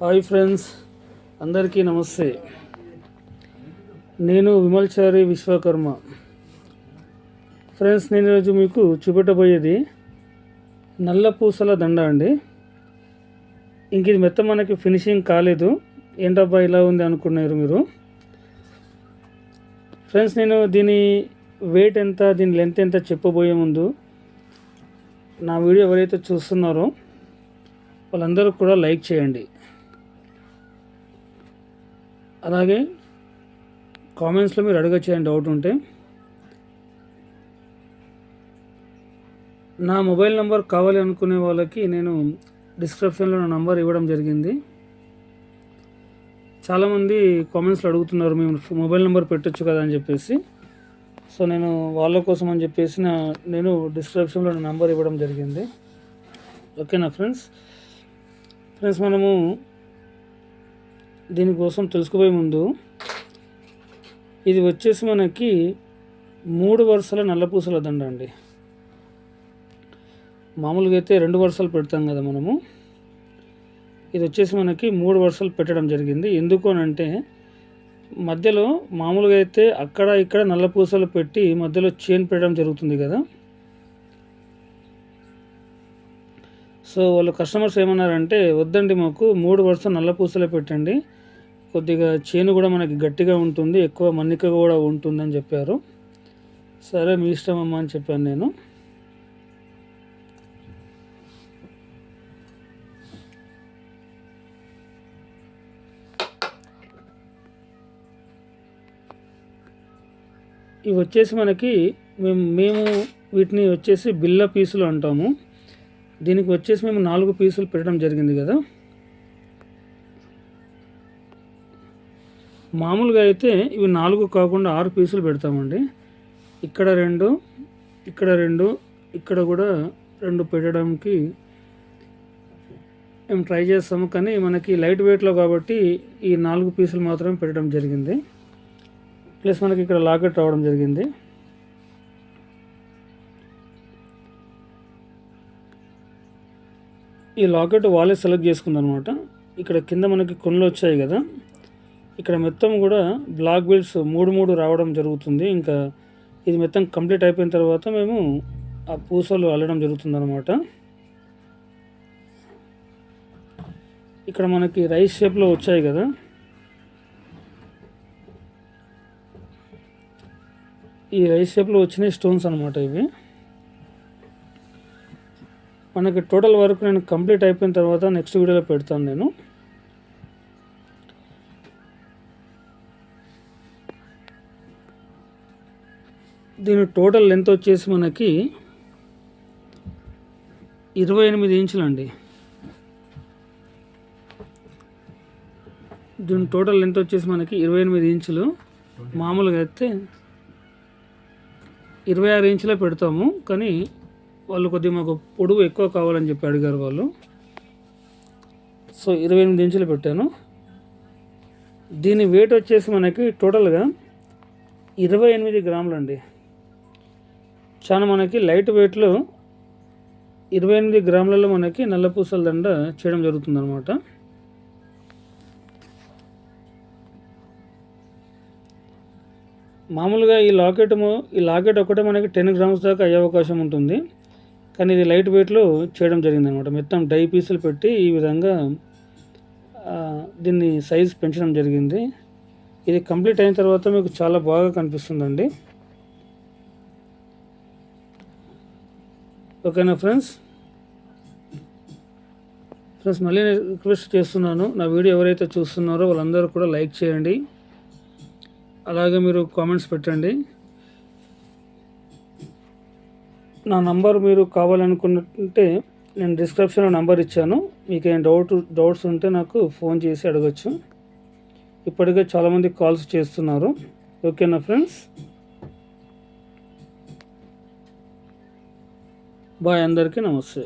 Hi friends అందరికీ నమస్తే. నేను విమల్చారి విశ్వకర్మ. ఫ్రెండ్స్ నేను ఈరోజు మీకు చూపెట్టబోయేది నల్ల పూసల దండ అండి. ఇంక ఇది మెత్త మనకి ఫినిషింగ్ కాలేదు. ఏంటబ్బా ఇలా ఉంది అనుకున్నారు మీరు? ఫ్రెండ్స్ నేను దీని వెయిట్ ఎంత దీని లెంత్ ఎంత చెప్పబోయే ముందు నా వీడియో ఎవరైతే చూస్తున్నారో వాళ్ళందరూ కూడా లైక్ చేయండి. అలాగే కామెంట్స్లో మీరు అడగచ్చేయండి డౌట్ ఉంటే నా మొబైల్ నెంబర్ కావాలి అనుకునే వాళ్ళకి నేను డిస్క్రిప్షన్లో నా నంబర్ ఇవ్వడం జరిగింది. చాలామంది కామెంట్స్లో అడుగుతున్నారు మేము మొబైల్ నెంబర్ పెట్టొచ్చు కదా అని చెప్పేసి. సో నేను వాళ్ళ కోసం అని చెప్పేసి నా నేను డిస్క్రిప్షన్లో నా నంబర్ ఇవ్వడం జరిగింది. ఓకేనా ఫ్రెండ్స్ ఫ్రెండ్స్ మనము దీనికోసం తెలుసుకుపోయే ముందు ఇది వచ్చేసి మనకి మూడు వరుసల నల్లపూసల దండ అండి. మామూలుగా అయితే రెండు వరుసలు పెడతాం కదా మనము. ఇది వచ్చేసి మనకి మూడు వరుసలు పెట్టడం జరిగింది. ఎందుకు అని అంటే మధ్యలో మామూలుగా అయితే అక్కడ ఇక్కడ నల్లపూసలు పెట్టి మధ్యలో చైన్ పెట్టడం జరుగుతుంది కదా. సో వాళ్ళు కస్టమర్స్ ఏమన్నారంటే వద్దండి మాకు మూడు వరుస నల్ల పూసలు పెట్టండి. కొద్దిగా చేను కూడా మనకి గట్టిగా ఉంటుంది ఎక్కువ మన్నిక కూడా ఉంటుందని చెప్పారు. సరే మీ ఇష్టం అమ్మ అని చెప్పాను నేను. ఇవి వచ్చేసి మనకి మేము మేము వీటిని వచ్చేసి బిల్ల పీసులు అంటాము. దీనికి వచ్చేసి మేము నాలుగు పీసులు పెట్టడం జరిగింది కదా. మామూలుగా అయితే ఇవి నాలుగు కాకుండా ఆరు పీసులు పెడతామండి. ఇక్కడ రెండు ఇక్కడ రెండు ఇక్కడ కూడా రెండు పెట్టడానికి మేము ట్రై చేస్తాము. కానీ మనకి లైట్ వెయిట్లో కాబట్టి ఈ నాలుగు పీసులు మాత్రమే పెట్టడం జరిగింది. ప్లస్ మనకి ఇక్కడ లాకెట్ రావడం జరిగింది. ఈ లాకెట్ వాళ్ళే సెలెక్ట్ చేసుకుందనమాట ఇక్కడ కింద మనకి కొనులు వచ్చాయి కదా. ఇక్కడ మొత్తం కూడా బ్లాక్ బెల్ట్స్ మూడు మూడు రావడం జరుగుతుంది. ఇంకా ఇది మొత్తం కంప్లీట్ అయిపోయిన తర్వాత మేము ఆ పూసలు అల్లడం జరుగుతుందన్నమాట. ఇక్కడ మనకి రైస్ షేప్లో వచ్చాయి కదా. ఈ రైస్ షేప్లో వచ్చినాయి స్టోన్స్ అనమాట ఇవి. మనకి టోటల్ వర్క్ నేను కంప్లీట్ అయిపోయిన తర్వాత నెక్స్ట్ వీడియోలో పెడతాను నేను. దీని టోటల్ లెంత్ వచ్చేసి మనకి ఇరవై ఎనిమిది ఇంచులు అండి. దీని టోటల్ లెంత్ వచ్చేసి మనకి ఇరవై ఎనిమిది ఇంచులు మామూలుగా అయితే ఇరవై ఆరు ఇంచులే పెడతాము. కానీ వాళ్ళు కొద్దిగా మాకు పొడవు ఎక్కువ కావాలని చెప్పి అడిగారు వాళ్ళు. సో ఇరవై ఎనిమిది ఇంచులు పెట్టాను. దీని వెయిట్ వచ్చేసి మనకి టోటల్గా ఇరవై ఎనిమిది గ్రాములు అండి చాలా మనకి లైట్ వెయిట్లో ఇరవై ఎనిమిది గ్రాములలో మనకి నల్లపూసల దండ చేయడం జరుగుతుంది అనమాట మామూలుగా ఈ లాకెట్ ఈ లాకెట్ ఒకటే మనకి టెన్ గ్రామ్స్ దాకా అయ్యే అవకాశం ఉంటుంది. కానీ ఇది లైట్ వెయిట్లో చేయడం జరిగింది అనమాట మొత్తం డై పీసులు పెట్టి ఈ విధంగా దీన్ని సైజ్ పెంచడం జరిగింది. ఇది కంప్లీట్ అయిన తర్వాత మీకు చాలా బాగా కనిపిస్తుందండి. ఓకేనా ఫ్రెండ్స్? ఫ్రెండ్స్ మళ్ళీ నేను రిక్వెస్ట్ చేస్తున్నాను నా వీడియో ఎవరైతే చూస్తున్నారో వాళ్ళందరూ కూడా లైక్ చేయండి. అలాగే మీరు కామెంట్స్ పెట్టండి. నా నంబర్ మీరు కావాలనుకుంటే నేను డిస్క్రిప్షన్లో నంబర్ ఇచ్చాను. మీకు ఏం డౌట్ డౌట్స్ ఉంటే నాకు ఫోన్ చేసి అడగచ్చు. ఇప్పటికే చాలామంది కాల్స్ చేస్తున్నారు. ఓకేనా ఫ్రెండ్స్? బాయ్ అందరికీ నమస్తే